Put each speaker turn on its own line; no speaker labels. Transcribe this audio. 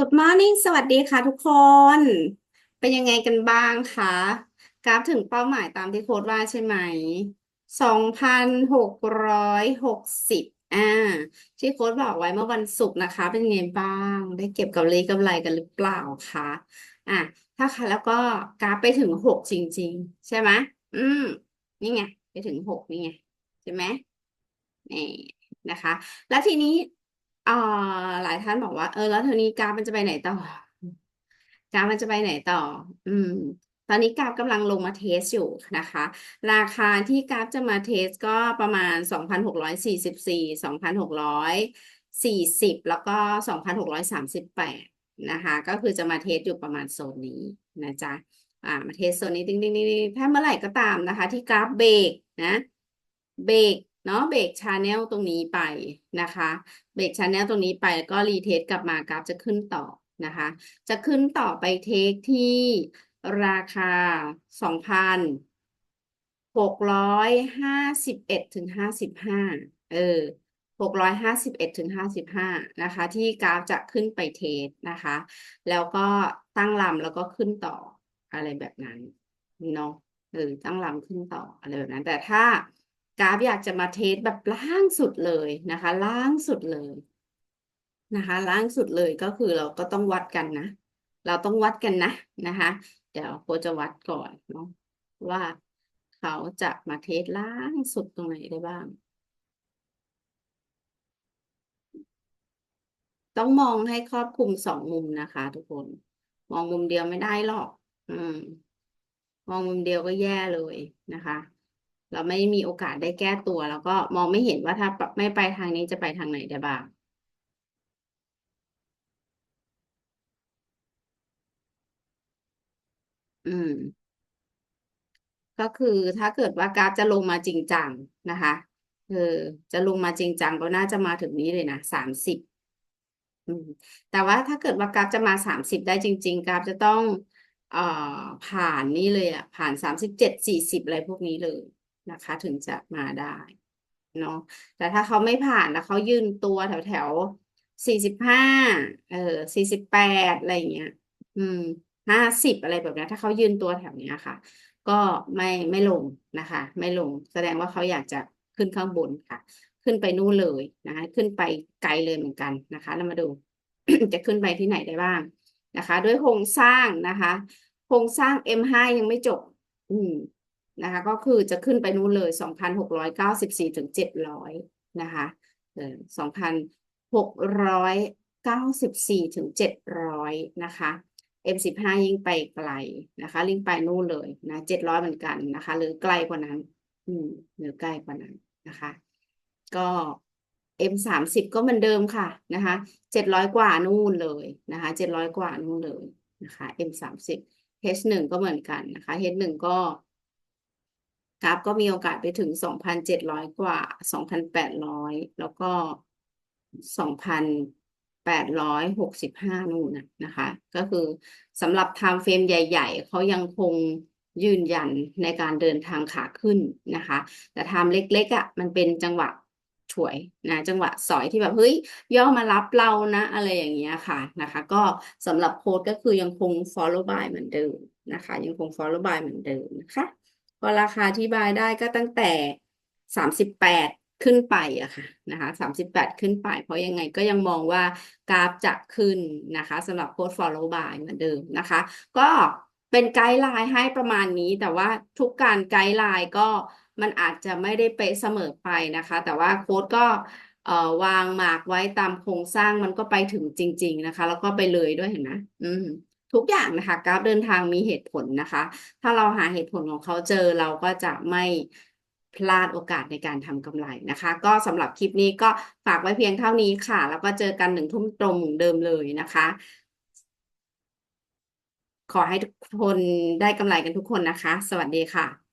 Good morning สวัสดีค่ะทุกคน เป็นยังไงกันบ้างคะ กราฟถึงเป้าหมายตามที่โค้ดว่าใช่ไหมสองพันหกร้อยหกสิบอ่า ที่โค้ดบอกไว้เมื่อวันศุกร์นะคะ เป็นไงบ้าง ได้เก็บกำไรกำไรกันหรือเปล่าคะ อะ ถ้าค่ะแล้วก็กราฟไปถึงหกจริง ๆ ใช่ไหมอืม นี่ไง ไปถึงหกนี่ไง ใช่ไหมนี่นะคะ แล้วทีนี้ อ่าหลายท่านบอกว่า เออ แล้วทีนี้กราฟมันจะไปไหนต่อ กราฟมันจะไปไหนต่อ อืม ตอนนี้กราฟกำลังลงมาเทสอยู่นะคะ ราคาที่กราฟจะมาเทสก็ประมาณ 2,644 2,640 แล้วก็ 2,638 นะคะ ก็คือจะมาเทสอยู่ประมาณโซนนี้นะจ๊ะ อ่า มาเทสโซนนี้ดิ้งดิ้งดิ้งถ้าเมื่อไหร่ก็ตามนะคะ ที่กราฟเบรกนะ เบรก เนาะเบรกชาแนลตรงนี้ไปนะคะเบรกชาแนลตรงนี้ไปแล้วก็รีเทสกลับมากราฟจะขึ้นต่อนะคะ จะขึ้นต่อไปเทคที่ราคาสองพันหกร้อยห้าสิบเอ็ดถึงห้าสิบห้าเออหกร้อยห้าสิบเอ็ดถึงห้าสิบห้านะคะ ที่กราฟจะขึ้นไปเทสนะคะ แล้วก็ตั้งลำแล้วก็ขึ้นต่ออะไรแบบนั้นเนาะเออตั้งลำขึ้นต่ออะไรแบบนั้น แต่ถ้า กราฟอยากจะมาเทสแบบล่างสุดเลยนะคะ ล่างสุดเลยนะคะ ล่างสุดเลยก็คือเราก็ต้องวัดกันนะ เราต้องวัดกันนะนะคะ เดี๋ยวโคจะวัดก่อนเนาะว่าเขาจะมาเทสล่างสุดตรงไหนได้บ้าง ต้องมองให้ครอบคลุมสองมุมนะคะ ทุกคน มองมุมเดียวไม่ได้หรอก อืมมองมุมเดียวก็แย่เลยนะคะ เราไม่มีโอกาสได้แก้ตัว แล้วก็มองไม่เห็นว่าถ้าไม่ไปทางนี้จะไปทางไหนได้บ้างอืม ก็คือถ้าเกิดว่ากราฟจะลงมาจริงจังนะคะเออจะลงมาจริงจังก็น่าจะมาถึงนี้เลยนะสามสิบอืมแต่ว่าถ้าเกิดว่ากราฟจะมาสามสิบได้จริง ๆ กราฟจะต้องเอ่อผ่านนี่เลยอะ ผ่านสามสิบเจ็ดสี่สิบอะไรพวกนี้เลย นะคะ ถึงจะมาได้เนาะแต่ถ้าเขาไม่ผ่านแล้วเขายืนตัวแถวแถวสี่สิบห้าเออสี่สิบแปดอะไรอย่างเงี้ย อืมห้าสิบอะไรแบบนี้ถ้าเขายืนตัวแถวเนี้ยค่ะ ก็ไม่ไม่ลงนะคะ ไม่ลงแสดงว่าเขาอยากจะขึ้นข้างบนค่ะ ขึ้นไปนู่นเลยนะคะ ขึ้นไปไกลเลยเหมือนกันนะคะเรามาดู จะขึ้นไปที่ไหนได้บ้างนะคะ ด้วยโครงสร้างนะคะโครงสร้าง M5 ยังไม่จบ อืม นะคะก็คือจะขึ้นไปนู่นเลยสองพันหกร้อยเก้าสิบสี่ถึงเจ็ดร้อยนะคะเออสองพันหกร้อยเก้าสิบสี่ถึงเจ็ดร้อยนะคะ M15 ยิ่งไปไกลนะคะลิงไปนู่นเลยนะเจ็ดร้อยเหมือนกันนะคะ หรือไกลกว่านั้น อืมหรือใกล้กว่านั้นนะคะ ก็ M30 ก็เหมือนเดิมค่ะนะคะเจ็ดร้อยกว่านู่นเลยนะคะเจ็ดร้อยกว่านู่นเลยนะคะ M30 H1 ก็เหมือนกันนะคะ H1 ก็ กราฟก็มีโอกาสไปถึงสองพันเจ็ดร้อยกว่าสองพันแปดร้อยแล้วก็สองพันแปดร้อยหกสิบห้านู่นนะคะ ก็คือสำหรับไทม์เฟรมใหญ่ ๆ เขายังคงยืนยันในการเดินทางขาขึ้นนะคะ แต่ไทม์เล็กๆอะมันเป็นจังหวะฉวยนะจังหวะสอยที่แบบเฮ้ยย่อมารับเรานะอะไรอย่างเงี้ยค่ะนะคะ ก็สำหรับโค้ดก็คือยังคง follow by เหมือนเดิมนะคะ ยังคง follow by เหมือนเดิมนะคะ ก็ราคาที่บายได้ก็ตั้งแต่สามสิบแปดขึ้นไปอะค่ะนะคะสามสิบแปดขึ้นไป เพราะยังไงก็ยังมองว่ากราฟจะขึ้นนะคะสำหรับโค้ด follow by เหมือนเดิมนะคะ ก็เป็นไกด์ไลน์ให้ประมาณนี้ แต่ว่าทุกการไกด์ไลน์ก็มันอาจจะไม่ได้เป๊ะเสมอไปนะคะ แต่ว่าโค้ดก็เอ่อวางหมากไว้ตามโครงสร้างมันก็ไปถึงจริง ๆ นะคะ แล้วก็ไปเลยด้วยเห็นไหมอืม ทุกอย่างนะคะกราฟเดินทางมีเหตุผลนะคะ ถ้าเราหาเหตุผลของเขาเจอเราก็จะไม่พลาดโอกาสในการทำกำไรนะคะ ก็สำหรับคลิปนี้ก็ฝากไว้เพียงเท่านี้ค่ะ แล้วก็เจอกันหนึ่งทุ่มตรงเดิมเลยนะคะ ขอให้ทุกคนได้กำไรกันทุกคนนะคะ สวัสดีค่ะ